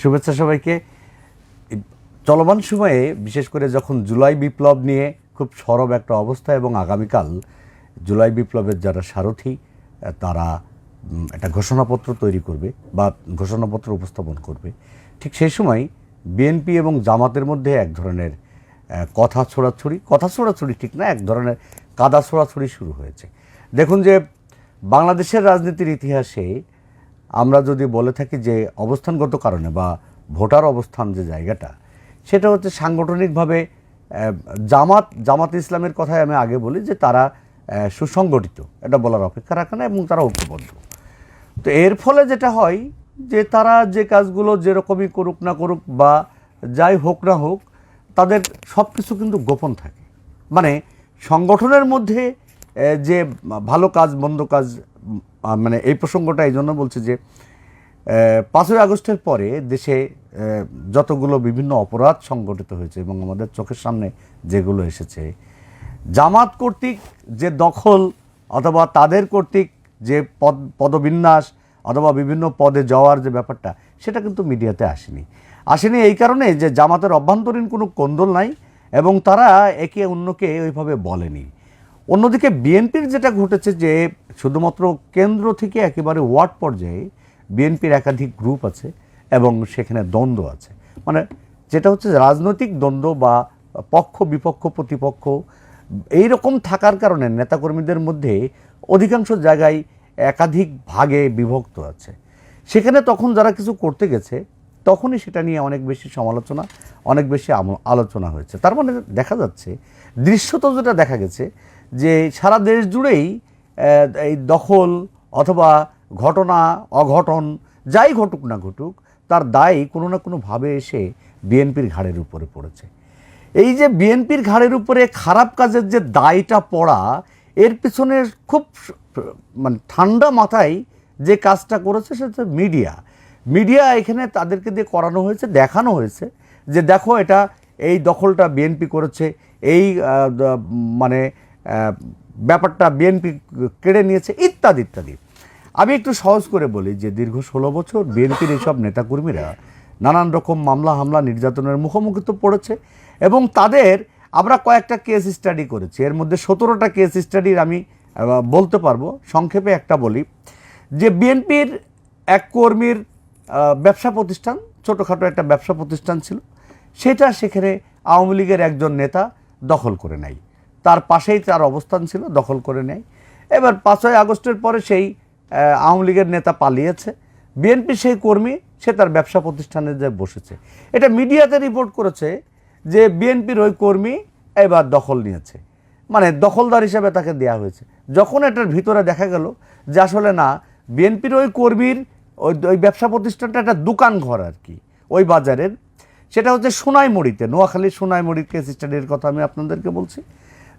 শুভেচ্ছা সবাইকে। চলমান সময়ে, বিশেষ করে যখন জুলাই বিপ্লব নিয়ে খুব সরব একটা অবস্থা এবং আগামীকাল জুলাই বিপ্লবের যারা সারথি, তারা একটা ঘোষণাপত্র তৈরি করবে বা ঘোষণাপত্র উপস্থাপন করবে। ঠিক সেই সময় বিএনপি এবং জামাতের মধ্যে এক ধরনের কথা ছোড়াছড়ি কথা ছোড়াছড়ি ঠিক না, এক ধরনের কাদা ছোড়াছড়ি শুরু হয়েছে। দেখুন যে বাংলাদেশের রাজনীতির ইতিহাসে আমরা যদি বলে থাকি যে অবস্থানগত কারণে বা ভোটার অবস্থান যে জায়গাটা, সেটা হচ্ছে সাংগঠনিকভাবে জামাত জামাত ইসলামের কথাই আমি আগে বলি যে তারা সুসংগঠিত। এটা বলার অপেক্ষা রাখে না এবং তারা ঐক্যবদ্ধ। তো এর ফলে যেটা হয় যে তারা যে কাজগুলো যেরকমই করুক না করুক বা যাই হোক না হোক, তাদের সব কিছু কিন্তু গোপন থাকে। মানে সংগঠনের মধ্যে যে ভালো কাজ, মন্দ কাজ মানে এই প্রসঙ্গটা এই জন্য বলছি যে পাঁচই আগস্টের পরে দেশে যতগুলো বিভিন্ন অপরাধ সংগঠিত হয়েছে এবং আমাদের চোখের সামনে যেগুলো এসেছে, জামাত কর্তৃক যে দখল অথবা তাদের কর্তৃক যে পদ, পদবিন্যাস অথবা বিভিন্ন পদে যাওয়ার যে ব্যাপারটা, সেটা কিন্তু মিডিয়াতে আসেনি। আসেনি এই কারণে যে জামাতের অভ্যন্তরীণ কোনো কোন্দল নাই এবং তারা একে অন্যকে ওইভাবে বলেনি। অন্যদিকে বিএনপির যেটা ঘটেছে যে শুধুমাত্র কেন্দ্র থেকে একেবারে ওয়ার্ড পর্যায়ে বিএনপির একাধিক গ্রুপ আছে এবং সেখানে দ্বন্দ্ব আছে। মানে যেটা হচ্ছে রাজনৈতিক দ্বন্দ্ব বা পক্ষ, বিপক্ষ, প্রতিপক্ষ এই রকম থাকার কারণে নেতাকর্মীদের মধ্যে অধিকাংশ জায়গায় একাধিক ভাগে বিভক্ত আছে। সেখানে তখন যারা কিছু করতে গেছে, তখনই সেটা নিয়ে অনেক বেশি সমালোচনা, অনেক বেশি আলোচনা হয়েছে। তার মানে দেখা যাচ্ছে, দৃশ্যত যেটা দেখা গেছে যে সারা দেশ জুড়েই এই দখল অথবা ঘটনা, অঘটন, যাই ঘটুক না ঘটুক, তার দায় কোনো না কোনোভাবে এসে বিএনপির ঘাড়ের উপরে পড়েছে। এই যে বিএনপির ঘাড়ের উপরে খারাপ কাজের যে দায়টা পড়া, এর পিছনে খুব মানে ঠান্ডা মাথায় যে কাজটা করেছে সেটা মিডিয়া। মিডিয়া এখানে তাদেরকে দিয়ে করানো হয়েছে, দেখানো হয়েছে যে দেখো এটা এই দখলটা বিএনপি করেছে, এই মানে ব্যাপারটা বিএনপি কেড়ে নিয়েছে, ইত্যাদি ইত্যাদি। আমি একটু সহজ করে বলি যে দীর্ঘ ষোলো বছর বিএনপির এইসব নেতাকর্মীরা নানান রকম মামলা, হামলা, নির্যাতনের মুখোমুখি তো পড়েছে এবং তাদের আমরা কয়েকটা কেস স্টাডি করেছি। এর মধ্যে সতেরোটা কেস স্টাডির আমি বলতে পারব। সংক্ষেপে একটা বলি যে বিএনপির এক কর্মীর ব্যবসা প্রতিষ্ঠান, ছোটোখাটো একটা ব্যবসা প্রতিষ্ঠান ছিল। সেটা সেখানে আওয়ামী লীগের একজন নেতা দখল করে নেয় তার পাশেই তার অবস্থান ছিল, দখল করে নেয়। এবার পাঁচই আগস্টের পরে সেই আওয়ামী লীগের নেতা পালিয়েছে। বিএনপি সেই কর্মী, সে তার ব্যবসা প্রতিষ্ঠানে যে বসেছে। এটা মিডিয়াতে রিপোর্ট করেছে যে বিএনপির ওই কর্মী এবার দখল নিয়েছে। মানে দখলদার হিসেবে তাকে দেয়া হয়েছে। যখন এটার ভিতরে দেখা গেল যে আসলে না, বিএনপির ওই কর্মীর ওই ওই ব্যবসা প্রতিষ্ঠানটা একটা দোকান ঘর আর কি, ওই বাজারের। সেটা হচ্ছে সোনাইমুড়িতে নোয়াখালীর সোনাইমুড়ির কেস স্টাডির কথা আমি আপনাদেরকে বলছি।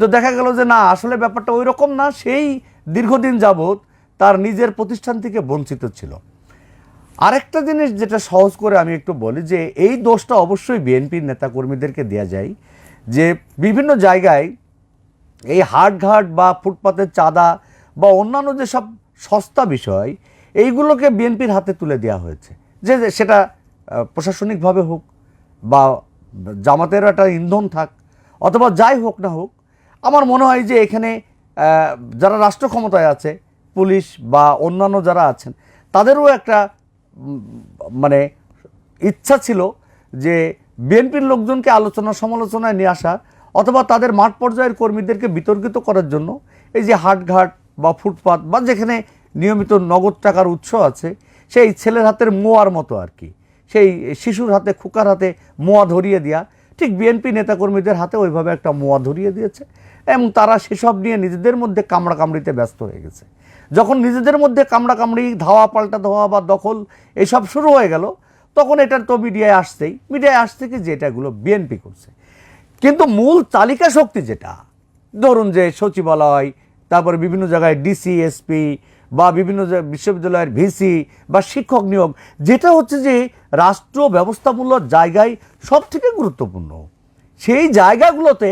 তো দেখা গেল যে না, আসলে ব্যাপারটা ওই রকম না, সেই দীর্ঘদিন যাবৎ তার নিজের প্রতিষ্ঠান থেকে বঞ্চিত ছিল। আরেকটা জিনিস যেটা সহজ করে আমি একটু বলি যে, এই দোষটা অবশ্যই বিএনপির নেতাকর্মীদেরকে দেওয়া যায় যে, বিভিন্ন জায়গায় এই হাটঘাট বা ফুটপাতের চাঁদা বা অন্যান্য যেসব সস্তা বিষয়, এইগুলোকে বিএনপির হাতে তুলে দেওয়া হয়েছে। যে সেটা প্রশাসনিকভাবে হোক বা জামাতের একটা ইন্ধন থাক অথবা যাই হোক না হোক আমার মনে হয় যে এখানে যারা রাষ্ট্র ক্ষমতায় আছে, পুলিশ বা অন্যান্য যারা আছেন, তাদেরও একটা মানে ইচ্ছা ছিল যে বিএনপির লোকজনকে আলোচনা সমালোচনায় নিয়ে আসা অথবা তাদের মাঠ পর্যায়ের কর্মীদেরকে বিতর্কিত করার জন্য এই যে হাটঘাট বা ফুটপাত বা যেখানে নিয়মিত নগদ টাকার উৎস আছে, সেই ছেলের হাতের মোয়ার মতো আর কি, সেই শিশুর হাতে, খুকার হাতে মোয়া ধরিয়ে দেওয়া ঠিক বিএনপি নেতাকর্মীদের হাতে ওইভাবে একটা মোয়া ধরিয়ে দিয়েছে। এবং তারা সেসব নিয়ে নিজেদের মধ্যে কামড়াকামড়িতে ব্যস্ত হয়ে গেছে। যখন নিজেদের মধ্যে কামড়াকামড়ি, ধাওয়া, পাল্টা ধাওয়া বা দখল এসব শুরু হয়ে গেল, তখন এটার তো মিডিয়ায় আসতেই মিডিয়ায় আসতে কি যে এটাগুলো বিএনপি করছে। কিন্তু মূল তালিকা শক্তি যেটা, ধরুন যে সচিবালয়, তারপরে বিভিন্ন জায়গায় ডিসি এসপি বা বিভিন্ন বিশ্ববিদ্যালয়ের ভিসি বা শিক্ষক নিয়োগ, যেটা হচ্ছে যে রাষ্ট্র ব্যবস্থামূলক জায়গায় সব থেকে গুরুত্বপূর্ণ। সেই জায়গাগুলোতে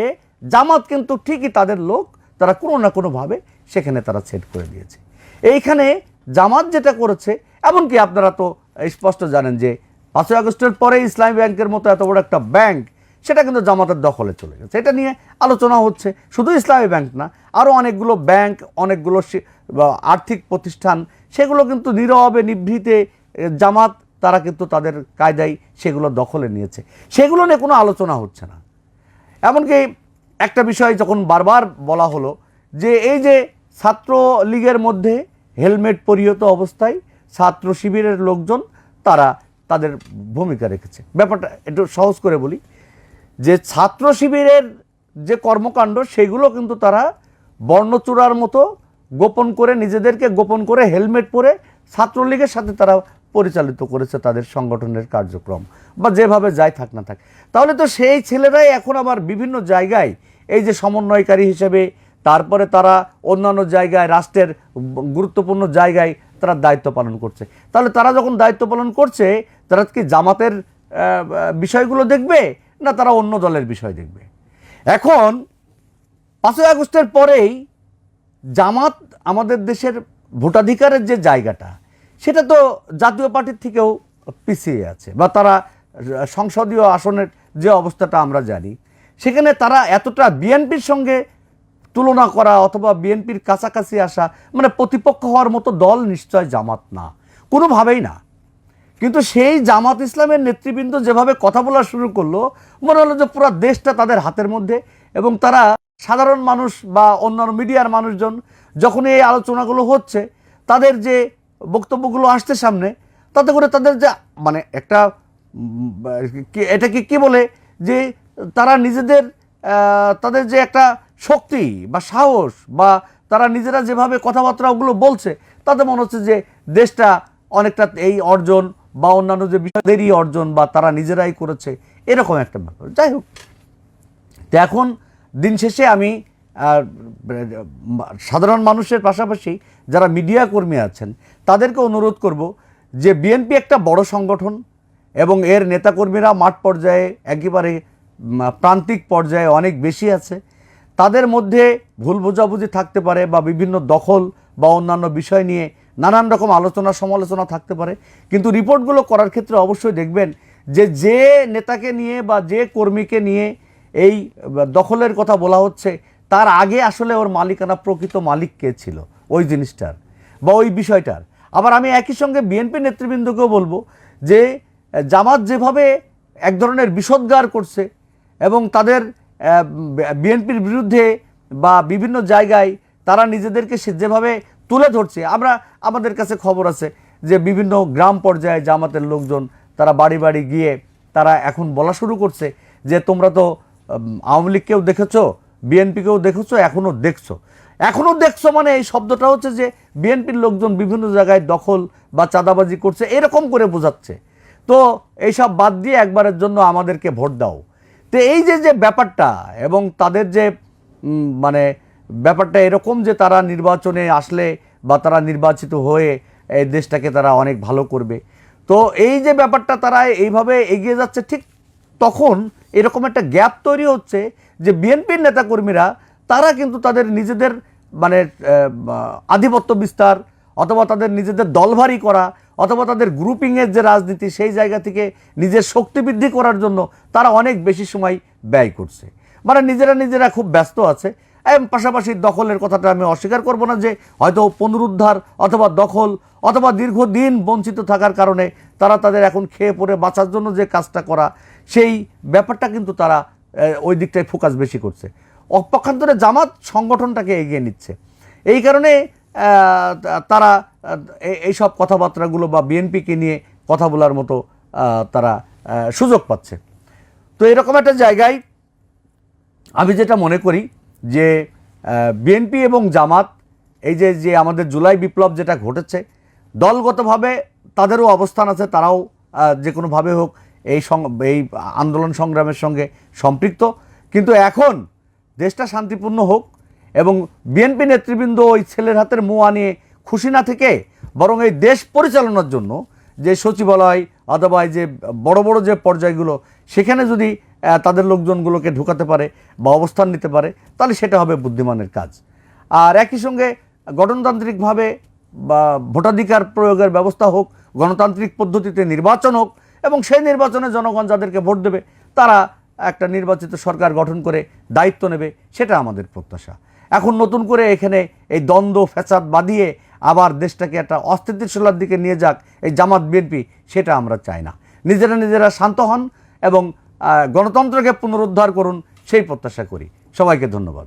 জামাত কিন্তু ঠিকই তাদের লোক, তারা কোনো না কোনোভাবে সেখানে তারা সেট করে দিয়েছে। এইখানে জামাত যেটা করেছে, এমনকি আপনারা তো স্পষ্ট জানেন যে পাঁচই আগস্টের পরে ইসলামী ব্যাংকের মতো এত বড় একটা ব্যাংক, সেটা কিন্তু জামাতের দখলে চলে গেছে। এটা নিয়ে আলোচনা হচ্ছে। শুধু ইসলামী ব্যাংক না আরও অনেকগুলো ব্যাংক, অনেকগুলো আর্থিক প্রতিষ্ঠান, সেগুলো কিন্তু নীরবে, নিভৃতে জামাত, তারা কিন্তু তাদের কায়দায় সেগুলো দখলে নিয়েছে। সেগুলো নিয়ে কোনো আলোচনা হচ্ছে না। এমনকি একটা বিষয় যখন বারবার বলা হলো যে এই যে ছাত্র লীগের মধ্যে হেলমেট পরিহত অবস্থায় ছাত্র শিবিরের লোকজন, তারা তাদের ভূমিকা রেখেছে। ব্যাপারটা একটু সহজ করে বলি। যে ছাত্র শিবিরের যে কর্মকাণ্ড, সেগুলো কিন্তু তারা বর্ণচূড়ার মতো গোপন করে নিজেদেরকে গোপন করে হেলমেট পরে ছাত্রলীগের সাথে তারা পরিচালিত করেছে তাদের সংগঠনের কার্যক্রম। বা যেভাবে যাই থাক না থাক। তাহলে তো সেই ছেলেরাই এখন আবার বিভিন্ন জায়গায় এই যে সমন্বয়কারী হিসেবে, তারপরে তারা অন্যান্য জায়গায়, রাষ্ট্রের গুরুত্বপূর্ণ জায়গায় তারা দায়িত্ব পালন করছে। তাহলে তারা যখন দায়িত্ব পালন করছে, তারা কি জামাতের বিষয়গুলো দেখবে? না তারা অন্য দলের বিষয় দেখবে? এখন পাঁচই আগস্টের পরেই জামাত আমাদের দেশের ভোটাধিকারের যে জায়গাটা সেটা তো জাতীয় পার্টির থেকেও পিছিয়ে আছে বা তারা সংসদীয় আসনের যে অবস্থাটা আমরা জানি, সেখানে তারা এতটা বিএনপির সঙ্গে তুলনা করা অথবা বিএনপির কাছাকাছি আসা মানে প্রতিপক্ষ হওয়ার মতো দল নিশ্চয় জামাত না। কোনোভাবেই না। কিন্তু সেই জামাত ইসলামের নেতৃবৃন্দ যেভাবে কথা বলা শুরু করল, মনে হলো যে পুরো দেশটা তাদের হাতের মধ্যে এবং তারা সাধারণ মানুষ বা অন্যান্য মিডিয়ার মানুষজন যখন এই আলোচনাগুলো হচ্ছে, তাদের যে বক্তব্যগুলো আসছে সামনে, তাতে করে তাদের যে মানে একটা এটাকে কি বলে যে তারা নিজেদের তাদের যে একটা শক্তি বা সাহস বা তারা নিজেরা যেভাবে কথাবার্তাগুলো বলছে, তাতে মনে হচ্ছে যে দেশটা অনেকটা এই অর্জন বা অন্যান্য যে বিষয়দেরই অর্জন বা তারা নিজেরাই করেছে, এরকম একটা ব্যাপার। যাই হোক, তো এখন দিন শেষে আমি সাধারণ মানুষের পাশাপাশি যারা মিডিয়া কর্মী আছেন, তাদেরকে অনুরোধ করব যে বিএনপি একটা বড় সংগঠন এবং এর নেতাকর্মীরা মাঠ পর্যায়ে একেবারে প্রান্তিক পর্যায়ে অনেক বেশি আছে। তাদের মধ্যে ভুল বোঝাবুঝি থাকতে পারে বা বিভিন্ন দখল বা অন্যান্য বিষয় নিয়ে নানান রকম আলোচনা, সমালোচনা থাকতে পারে। কিন্তু রিপোর্টগুলো করার ক্ষেত্রে অবশ্যই দেখবেন যে যে নেতাকে নিয়ে বা যে কর্মীকে নিয়ে এই দখলের কথা বলা হচ্ছে তার আগে আসলে ওর মালিকানা প্রকৃত মালিক কে ছিল? ওই জিনিসটার বা ওই বিষয়টার। আবার আমি একই সঙ্গে বিএনপি নেতৃবৃন্দকেও বলব যে, জামাত যেভাবে এক ধরনের বিষোদ্গার করছে এবং তাদের বিএনপির বিরুদ্ধে বা বিভিন্ন জায়গায় তারা নিজেদেরকে সে যেভাবে তুলে ধরছে, আমরা, আমাদের কাছে খবর আছে যে বিভিন্ন গ্রাম পর্যায়ে জামাতের লোকজন তারা বাড়ি বাড়ি গিয়ে তারা এখন বলা শুরু করছে যে, তোমরা তো আওয়ামী লীগকেও দেখেছ বিএনপিকেও দেখেছ এখনও দেখছ। এখনও দেখছ মানে এই শব্দটা হচ্ছে যে বিএনপির লোকজন বিভিন্ন জায়গায় দখল বা চাঁদাবাজি করছে, এরকম করে বোঝাচ্ছে। তো এইসব বাদ দিয়ে একবারের জন্য আমাদেরকে ভোট দাও। তো এই যে যে ব্যাপারটা এবং তাদের যে মানে ব্যাপারটা এরকম যে তারা নির্বাচনে আসলে বা তারা নির্বাচিত হয়ে এই দেশটাকে তারা অনেক ভালো করবে। তো এই যে ব্যাপারটা তারা এইভাবে এগিয়ে যাচ্ছে, ঠিক তখন এরকম একটা গ্যাপ তৈরি হচ্ছে যে বিএনপির নেতাকর্মীরা, তারা কিন্তু তাদের নিজেদের মানে আধিপত্য বিস্তার অথবা তাদের নিজেদের দলভারী করা অথবা তাদের গ্রুপিংয়ের যে রাজনীতি, সেই জায়গা থেকে নিজের শক্তি বৃদ্ধি করার জন্য তারা অনেক বেশি সময় ব্যয় করছে। মানে নিজেরা নিজেরা খুব ব্যস্ত আছে। এবং পাশাপাশি দখলের কথাটা আমি অস্বীকার করব না যে হয়তো পুনরুদ্ধার অথবা দখল অথবা দীর্ঘদিন বঞ্চিত থাকার কারণে তারা তাদের এখন খেয়ে পড়ে বাঁচার জন্য যে কাজটা করা, সেই ব্যাপারটা কিন্তু তারা ওই দিকটায় ফোকাস বেশি করছে। অপক্ষান্তরে জামাত সংগঠনটাকে এগিয়ে নিচ্ছে। এই কারণে তারা এই- এইসব কথাবার্তাগুলো বা বিএনপিকে নিয়ে কথা বলার মতো তারা সুযোগ পাচ্ছে। তো এরকম একটা জায়গায় আমি যেটা মনে করি যে বিএনপি এবং জামাত, এই যে যে আমাদের জুলাই বিপ্লব যেটা ঘটেছে, দলগতভাবে তাদেরও অবস্থান আছে, তারাও যে কোনোভাবে হোক এই এই আন্দোলন সংগ্রামের সঙ্গে সম্পৃক্ত। কিন্তু এখন দেশটা শান্তিপূর্ণ হোক এবং বিএনপি নেতৃবৃন্দ ওই ছেলের হাতের মোয়া নিয়ে খুশি না থেকে বরং এই দেশ পরিচালনার জন্য যে সচিবালয় অথবা যে বড় বড় যে পর্যায়গুলো, সেখানে যদি তাদের লোকজনগুলোকে ঢুকাতে পারে বা অবস্থান নিতে পারে, তাহলে সেটা হবে বুদ্ধিমানের কাজ। আর একই সঙ্গে গণতান্ত্রিকভাবে বা ভোটাধিকার প্রয়োগের ব্যবস্থা হোক, গণতান্ত্রিক পদ্ধতিতে নির্বাচন হোক এবং সেই নির্বাচনে জনগণ যাদেরকে ভোট দেবে, তারা একটা নির্বাচিত সরকার গঠন করে দায়িত্ব নেবে, সেটা আমাদের প্রত্যাশা। এখন নতুন করে এখানে এই দ্বন্দ্ব, ফ্যাসাদ বাদিয়ে আবার দেশটাকে একটা অস্থিতিশীলার দিকে নিয়ে যাক এই জামাত বিএনপি, সেটা আমরা চাই না। নিজেরা নিজেরা শান্ত হন এবং গণতন্ত্রকে পুনরুদ্ধার করুন, সেই প্রত্যাশা করি। সবাইকে ধন্যবাদ।